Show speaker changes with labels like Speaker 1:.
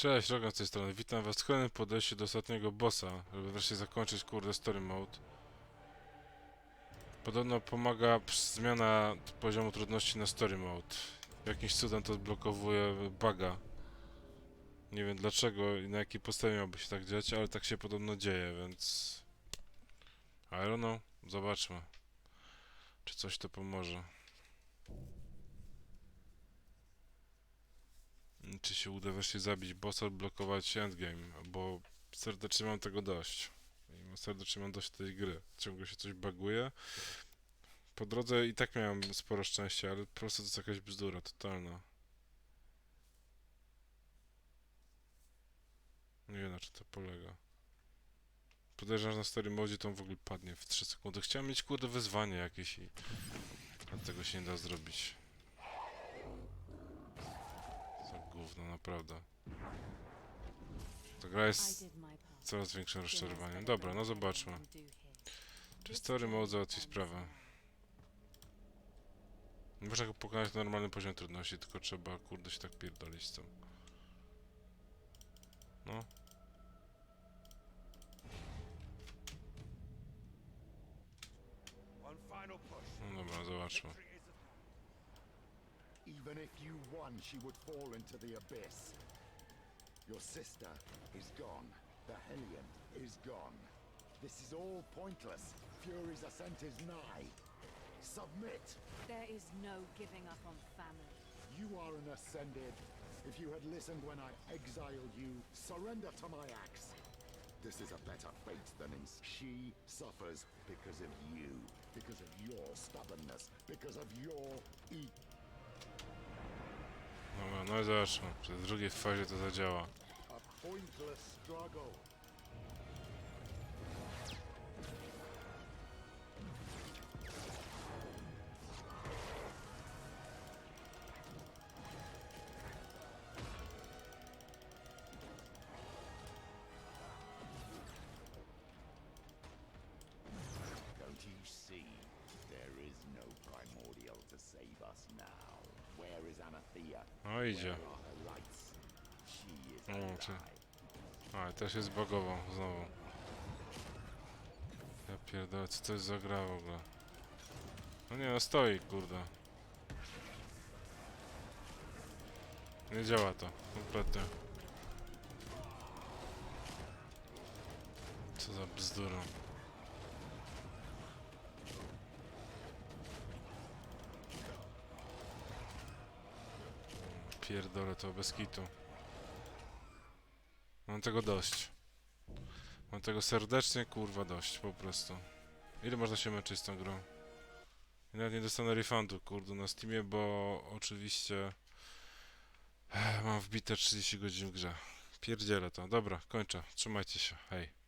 Speaker 1: Cześć, Rogan z tej strony. Witam was w kolejnym podejściu do ostatniego bossa, żeby wreszcie zakończyć kurde story mode. Podobno pomaga zmiana poziomu trudności na story mode. Jakimś cudem to odblokowuje buga. Nie wiem dlaczego i na jakiej podstawie miałoby się tak dziać, ale tak się podobno dzieje, więc... I don't know. Zobaczmy. Czy coś to pomoże. Czy się uda wreszcie zabić bossa, odblokować endgame, bo serdecznie mam tego dość. I serdecznie mam dość tej gry. Ciągle się coś baguje. Po drodze i tak miałem sporo szczęścia, ale po prostu to jest jakaś bzdura totalna. Nie wiem na czym to polega. Podejrzewam, że na story modzie to on w ogóle padnie w 3 sekundy. Chciałem mieć kurde wyzwanie jakieś i... Ale tego się nie da zrobić. Gówno, naprawdę. Ta gra jest coraz większym rozczarowaniem. Dobra, no zobaczmy. Czy story mode załatwi sprawę? Nie Można go pokonać na normalnym poziomie trudności, tylko trzeba, kurde, się tak pierdolić z tym. No. No dobra, zobaczmy.
Speaker 2: Even if you won, she would fall into the abyss. Your sister is gone. The Hellion is gone. This is all pointless. Fury's ascent is nigh. Submit!
Speaker 3: There is no giving up on family.
Speaker 2: You are an ascended. If you had listened when I exiled you, surrender to my axe. This is a better fate than in... She suffers because of you. Because of your stubbornness. Because of your e...
Speaker 1: Dobra, no i zobaczmy. W drugiej fazie to zadziała. No idzie.
Speaker 4: Where are her rights? She is
Speaker 1: O, czy...
Speaker 4: alive.
Speaker 1: A, też jest zbagował znowu. Ja pierdolę, co to jest za gra w ogóle? No nie, no stoi, kurde. Nie działa to, kompletnie. Co za bzdura. Pierdolę to bez kitu. Mam tego dość. Mam tego serdecznie kurwa dość, po prostu. Ile można się męczyć z tą grą? I nawet nie dostanę refundu, kurde, na Steamie, bo oczywiście eh, mam wbite 30 godzin w grze. Pierdzielę to. Dobra, kończę. Trzymajcie się. Hej.